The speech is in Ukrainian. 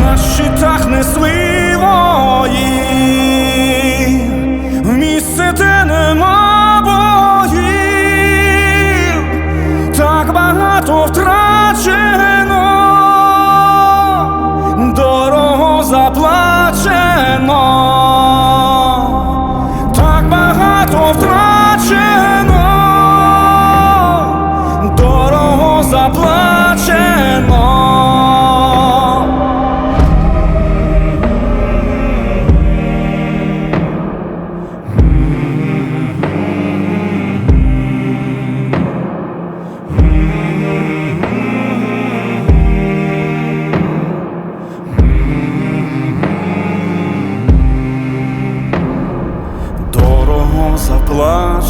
на щитах несли вої, в місце, де нема боїв, так багато втрачено,